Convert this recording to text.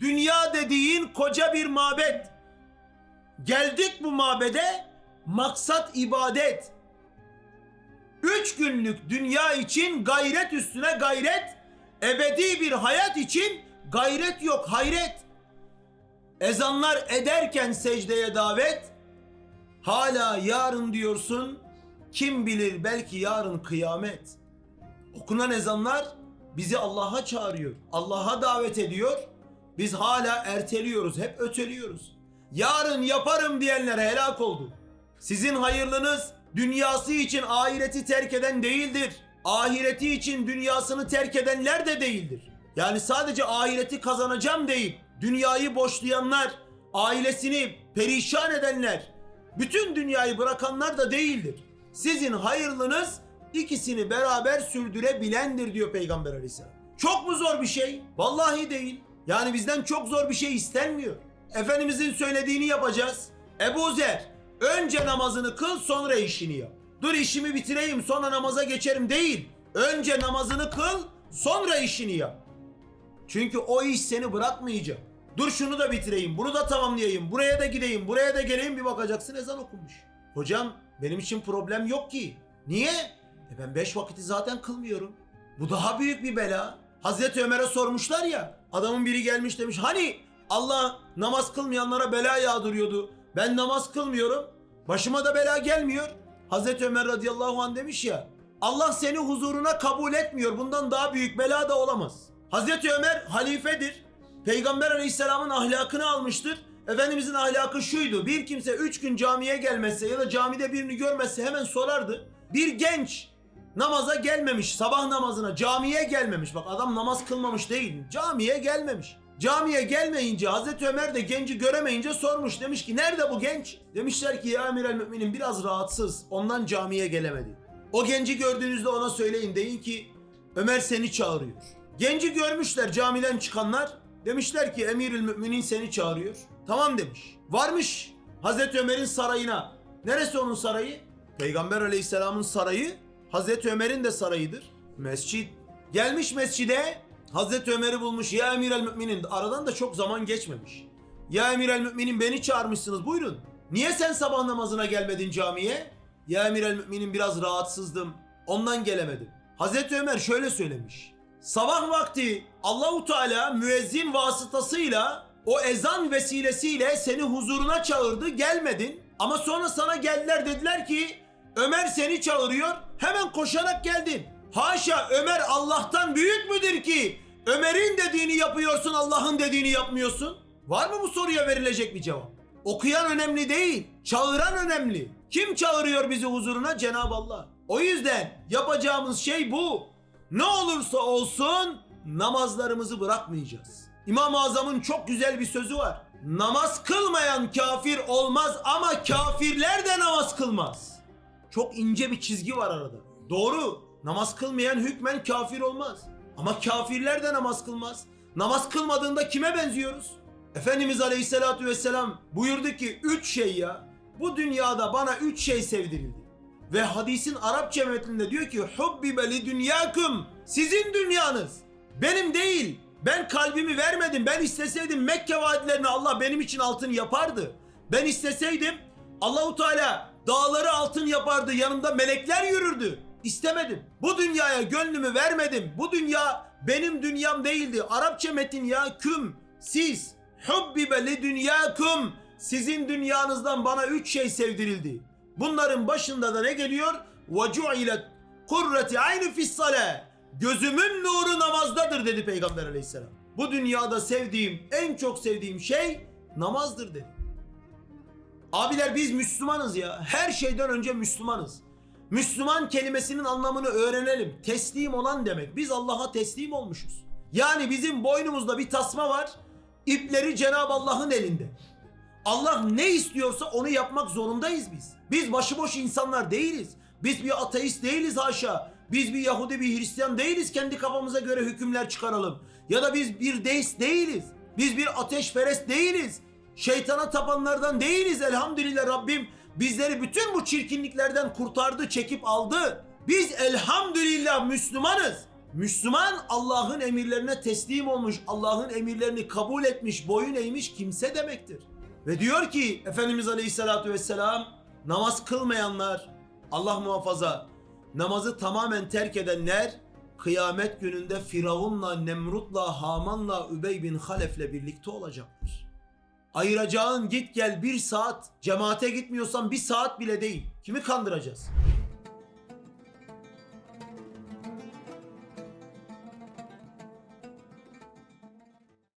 Dünya dediğin koca bir mabet. Geldik bu mabede maksat ibadet. Üç günlük dünya için gayret üstüne gayret, ebedi bir hayat için gayret yok hayret. Ezanlar ederken secdeye davet, hala yarın diyorsun, kim bilir belki yarın kıyamet. Okunan ezanlar bizi Allah'a çağırıyor, Allah'a davet ediyor. Biz hala erteliyoruz, hep öteliyoruz. Yarın yaparım diyenlere helak oldu. Sizin hayırlınız dünyası için ahireti terk eden değildir. Ahireti için dünyasını terk edenler de değildir. Yani sadece ahireti kazanacağım deyip dünyayı boşlayanlar, ailesini perişan edenler, bütün dünyayı bırakanlar da değildir. Sizin hayırlınız ikisini beraber sürdürebilendir diyor Peygamber Aleyhisselam. Çok mu zor bir şey? Vallahi değil. Yani bizden çok zor bir şey istenmiyor. Efendimizin söylediğini yapacağız. Ebu Zer, önce namazını kıl sonra işini yap. Dur işimi bitireyim sonra namaza geçerim değil. Önce namazını kıl sonra işini yap. Çünkü o iş seni bırakmayacak. Dur şunu da bitireyim, bunu da tamamlayayım, buraya da gideyim, buraya da geleyim bir bakacaksın ezan okunmuş. Hocam benim için problem yok ki. Niye? E ben beş vakiti zaten kılmıyorum. Bu daha büyük bir bela. Hazreti Ömer'e sormuşlar ya. Adamın biri gelmiş demiş hani Allah namaz kılmayanlara bela yağdırıyordu. Ben namaz kılmıyorum. Başıma da bela gelmiyor. Hazreti Ömer radıyallahu anh demiş ya. Allah seni huzuruna kabul etmiyor. Bundan daha büyük bela da olamaz. Hazreti Ömer halifedir. Peygamber aleyhisselamın ahlakını almıştır. Efendimizin ahlakı şuydu. Bir kimse üç gün camiye gelmezse ya da camide birini görmezse hemen sorardı. Bir genç namaza gelmemiş, sabah namazına camiye gelmemiş. Bak adam namaz kılmamış değil, camiye gelmemiş. Camiye gelmeyince Hazreti Ömer de genci göremeyince sormuş. Demiş ki nerede bu genç? Demişler ki ya emir el müminin biraz rahatsız ondan camiye gelemedi. O genci gördüğünüzde ona söyleyin deyin ki Ömer seni çağırıyor. Genci görmüşler camiden çıkanlar. Demişler ki emirül müminin seni çağırıyor. Tamam demiş. Varmış Hazreti Ömer'in sarayına. Neresi onun sarayı? Peygamber aleyhisselamın sarayı Hazreti Ömer'in de sarayıdır. Mescid. Gelmiş mescide Hazreti Ömer'i bulmuş. Ya emirel müminin. Aradan da çok zaman geçmemiş. Ya emirel müminin beni çağırmışsınız buyurun. Niye sen sabah namazına gelmedin camiye? Ya emirel müminin biraz rahatsızdım. Ondan gelemedim. Hazreti Ömer şöyle söylemiş. Sabah vakti Allahu Teala müezzin vasıtasıyla o ezan vesilesiyle seni huzuruna çağırdı gelmedin. Ama sonra sana geldiler dediler ki Ömer seni çağırıyor hemen koşarak geldin. Haşa Ömer Allah'tan büyük müdür ki Ömer'in dediğini yapıyorsun Allah'ın dediğini yapmıyorsun? Var mı bu soruya verilecek bir cevap? Okuyan önemli değil, çağıran önemli. Kim çağırıyor bizi huzuruna? Cenab-ı Allah. O yüzden yapacağımız şey bu. Ne olursa olsun namazlarımızı bırakmayacağız. İmam-ı Azam'ın çok güzel bir sözü var. Namaz kılmayan kafir olmaz ama kafirler de namaz kılmaz. Çok ince bir çizgi var arada. Doğru. Namaz kılmayan hükmen kafir olmaz. Ama kafirler de namaz kılmaz. Namaz kılmadığında kime benziyoruz? Efendimiz Aleyhisselatü Vesselam buyurdu ki üç şey ya. Bu dünyada bana üç şey sevdirildi. Ve hadisin Arapça metninde diyor ki hubbibe li dünyakum sizin dünyanız benim değil ben kalbimi vermedim ben isteseydim Mekke vadilerini Allah benim için altın yapardı ben isteseydim Allahu Teala Dağları altın yapardı. Yanımda melekler yürürdü. İstemedim. Bu dünyaya gönlümü vermedim. Bu dünya benim dünyam değildi. Arapça metin ya küm. Siz hubbibe li dünyakum. Sizin dünyanızdan bana üç şey sevdirildi. Bunların başında da ne geliyor? Vecu'ilet kurreti ayni fissale. Gözümün nuru namazdadır dedi Peygamber aleyhisselam. Bu dünyada sevdiğim, en çok sevdiğim şey namazdır dedi. Abiler biz Müslümanız ya. Her şeyden önce Müslümanız. Müslüman kelimesinin anlamını öğrenelim. Teslim olan demek. Biz Allah'a teslim olmuşuz. Yani bizim boynumuzda bir tasma var. İpleri Cenab-ı Allah'ın elinde. Allah ne istiyorsa onu yapmak zorundayız biz. Biz başıboş insanlar değiliz. Biz bir ateist değiliz haşa. Biz bir Yahudi bir Hristiyan değiliz kendi kafamıza göre hükümler çıkaralım. Ya da biz bir deist değiliz. Biz bir ateşperest değiliz. Şeytana tapanlardan değiliz elhamdülillah Rabbim. Bizleri bütün bu çirkinliklerden kurtardı, çekip aldı. Biz elhamdülillah Müslümanız. Müslüman Allah'ın emirlerine teslim olmuş, Allah'ın emirlerini kabul etmiş, boyun eğmiş kimse demektir. Ve diyor ki Efendimiz Aleyhisselatü Vesselam namaz kılmayanlar Allah muhafaza namazı tamamen terk edenler kıyamet gününde Firavun'la, Nemrut'la, Haman'la, Übey bin Halef'le birlikte olacaktır. Ayıracağın git gel bir saat, cemaate gitmiyorsan bir saat bile değil. Kimi kandıracağız?